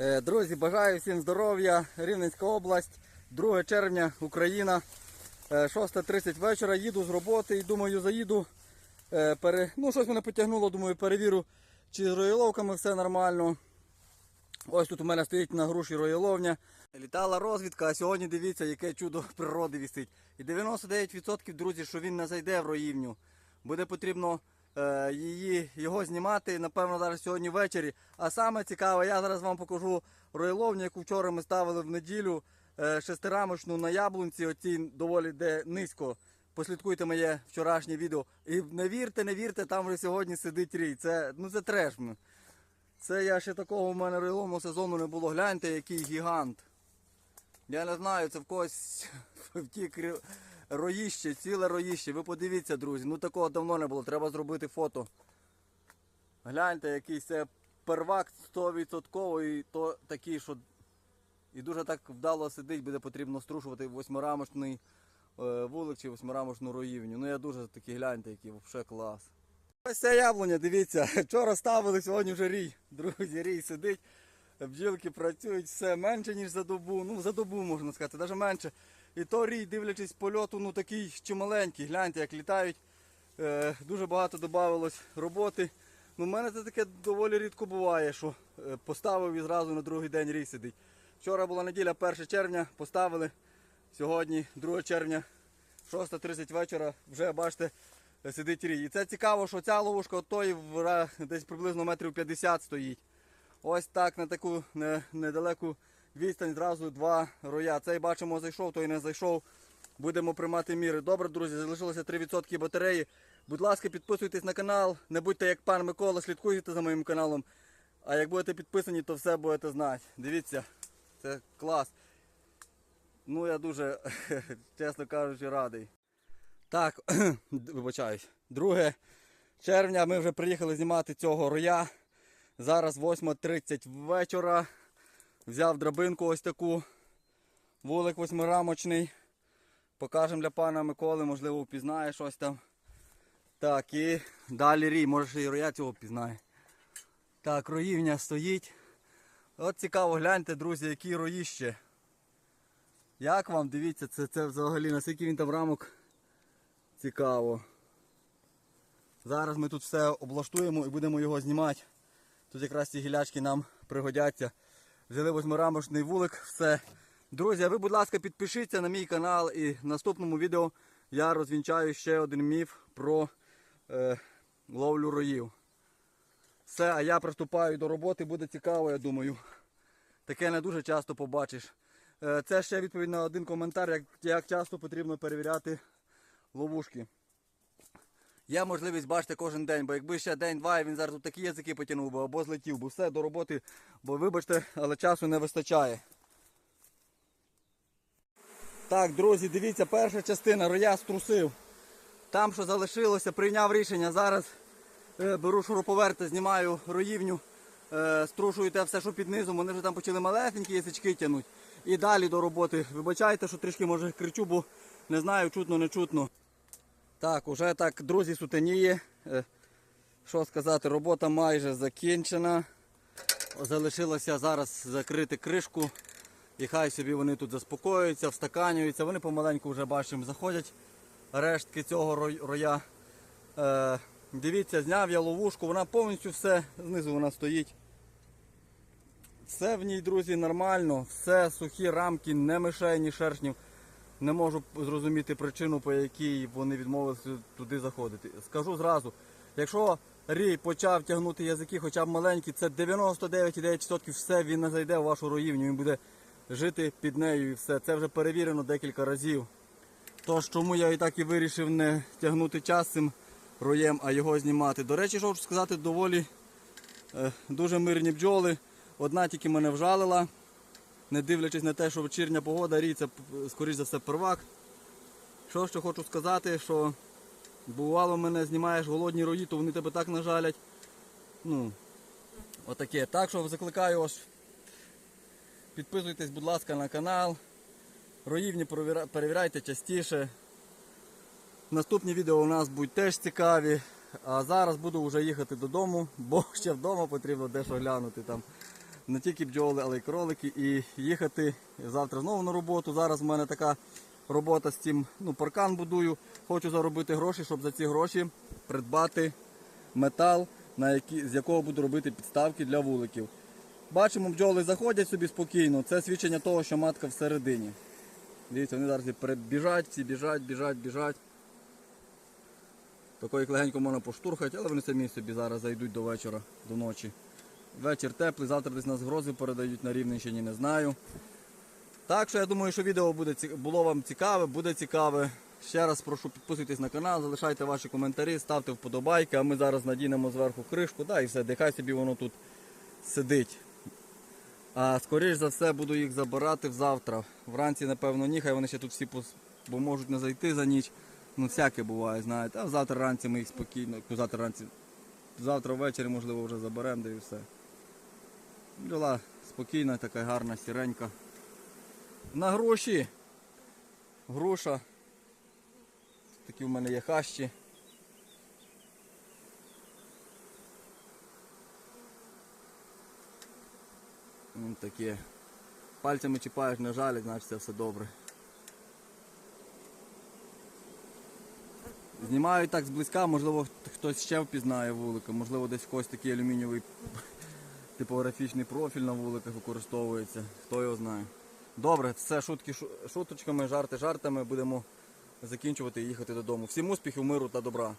Е, Друзі, бажаю всім здоров'я. Рівненська область, 2 червня, Україна. Е, 6.30 вечора. Їду з роботи і думаю, заїду. е, Пере... Ну, щось мене потягнуло, думаю, перевірю, чи з роїловками все нормально. Ось тут у мене стоїть на груші роїловня. Літала розвідка, а сьогодні дивіться, яке чудо природи вісить. І 99% друзі, що він не зайде в роївню. Буде потрібно е, її, його знімати, напевно, зараз сьогодні ввечері. А саме цікаве, я зараз вам покажу роїловню, яку вчора ми ставили в неділю, е, шестирамочну на яблунці, оцій доволі де низько. Послідкуйте моє вчорашнє відео. І не вірте, не вірте, там вже сьогодні сидить рій. Це, ну, це треш. Це я ще такого в мене роїловного сезону не було. Гляньте, який гігант. Я не знаю, це в когось втік роїще, ціле роїще. Ви подивіться, друзі. Ну такого давно не було. Треба зробити фото. Гляньте, який це первак 100% і то такий, що і дуже так вдало сидить, буде потрібно струшувати восьмирамочний е, вулик чи восьмирамочну роївню. Ну я дуже такий гляньте, який взагалі клас. Ось ця яблуня, дивіться, вчора ставили, сьогодні вже рій. Друзі, рій сидить, бджілки працюють, все менше, ніж за добу. Ну, за добу можна сказати, навіть менше. І то рій, дивлячись польоту, ну такий чималенький. Гляньте, як літають. Е, дуже багато додавалось роботи. Ну, в мене це таке доволі рідко буває, що е, поставив і зразу на другий день рій сидить. Вчора була неділя, 1 червня, поставили. Сьогодні, 2 червня, 6.30 вечора, вже бачите, сидить рій. І це цікаво, що ця ловушка от тої десь приблизно метрів 50 стоїть. Ось так на таку недалеку відстань зразу два роя. Цей бачимо зайшов, той не зайшов. Будемо приймати міри. Добре, друзі, залишилося 3% батареї. Будь ласка, підписуйтесь на канал. Не будьте як пан Микола, слідкуйте за моїм каналом. А як будете підписані, то все будете знати. Дивіться, це клас. Ну я дуже, чесно кажучи, радий. Так, вибачаюсь. 2 червня ми вже приїхали знімати цього роя. Зараз 8.30 вечора. Взяв драбинку ось таку. Вулик восьмирамочний. Покажемо для пана Миколи, можливо, впізнає щось там. Так, і далі рій, може ще і роя цього впізнає. Так, роївня стоїть. От цікаво, гляньте, друзі, які роїще. Як вам дивіться, це, це взагалі наскільки він там рамок цікаво. Зараз ми тут все облаштуємо і будемо його знімати. Тут якраз ці гілячки нам пригодяться. Взяли восьмирамочний вулик, все. Друзі, ви, будь ласка, підпишіться на мій канал і в наступному відео я розвінчаю ще один міф про е, ловлю роїв. Все, а я приступаю до роботи, буде цікаво, я думаю. Таке не дуже часто побачиш. Е, Це ще відповідь на один коментар, як, як часто потрібно перевіряти ловушки. Є можливість бачити кожен день, бо якби ще день-два, він зараз тут такі язики потягнув би або злетів, бо все до роботи, бо вибачте, але часу не вистачає. Так, друзі, дивіться, перша частина роя струсив. Там, що залишилося, прийняв рішення. Зараз е, беру шуруповерти, знімаю роївню, е, струшую те все, що під низом. Вони вже там почали малесенькі язички тягнути. І далі до роботи. Вибачайте, що трішки може кричу, бо не знаю, чутно, не чутно. Так, уже так, друзі, сутеніє. Е, Що сказати, робота майже закінчена. Залишилося зараз закрити кришку. І хай собі вони тут заспокоюються, встаканюються. Вони помаленьку вже бачимо заходять рештки цього роя. Е, дивіться, зняв я ловушку, вона повністю все, знизу вона стоїть. Все в ній, друзі, нормально, все сухі рамки, не мишей, ні шершнів. Не можу зрозуміти причину, по якій вони відмовилися туди заходити. Скажу зразу, якщо рій почав тягнути язики, хоча б маленькі, це 99,9% все він не зайде в вашу роївню, він буде жити під нею і все. Це вже перевірено декілька разів. Тож чому я і так і вирішив не тягнути час цим роєм, а його знімати. До речі, що хочу сказати, доволі е, дуже мирні бджоли. Одна тільки мене вжалила не дивлячись на те, що вечірня погода, рій це скоріш за все первак. Що ще хочу сказати, що бувало мене знімаєш голодні рої, то вони тебе так нажалять. Ну, отаке. Так що закликаю вас, підписуйтесь, будь ласка, на канал. Роївні перевіряйте частіше. Наступні відео у нас будуть теж цікаві. А зараз буду вже їхати додому, бо ще вдома потрібно дещо глянути там не тільки бджоли, але й кролики. І їхати завтра знову на роботу. Зараз в мене така робота з цим, ну, паркан будую. Хочу заробити гроші, щоб за ці гроші придбати метал, на які, з якого буду робити підставки для вуликів. Бачимо, бджоли заходять собі спокійно. Це свідчення того, що матка всередині. Дивіться, вони зараз і біжать, всі біжать, біжать, біжать. Такої легенько можна поштурхати, але вони самі собі зараз зайдуть до вечора, до ночі. Вечір теплий, завтра десь нас грози передають на Рівненщині, не знаю. Так що я думаю, що відео буде, було вам цікаве, буде цікаве. Ще раз прошу підписуйтесь на канал, залишайте ваші коментарі, ставте вподобайки, а ми зараз надінемо зверху кришку, да, і все, нехай собі воно тут сидить. А скоріш за все буду їх забирати завтра. Вранці, напевно, ні, хай вони ще тут всі пос... бо можуть не зайти за ніч. Ну, всяке буває, знаєте. А завтра вранці ми їх спокійно, завтра вранці, завтра ввечері, можливо, вже заберемо, да і все. Бджола спокійна, така гарна, сіренька. На гроші. Груша. Такі в мене є хащі. М, Таке. Пальцями чіпаєш, не жалять, значить все добре. Знімаю так зблизька, можливо, хтось ще впізнає вулика, можливо, десь в когось такий алюмінієвий типографічний профіль на вуликах використовується, хто його знає. Добре, все шутки шуточками, жарти жартами. Будемо закінчувати і їхати додому. Всім успіхів, миру та добра.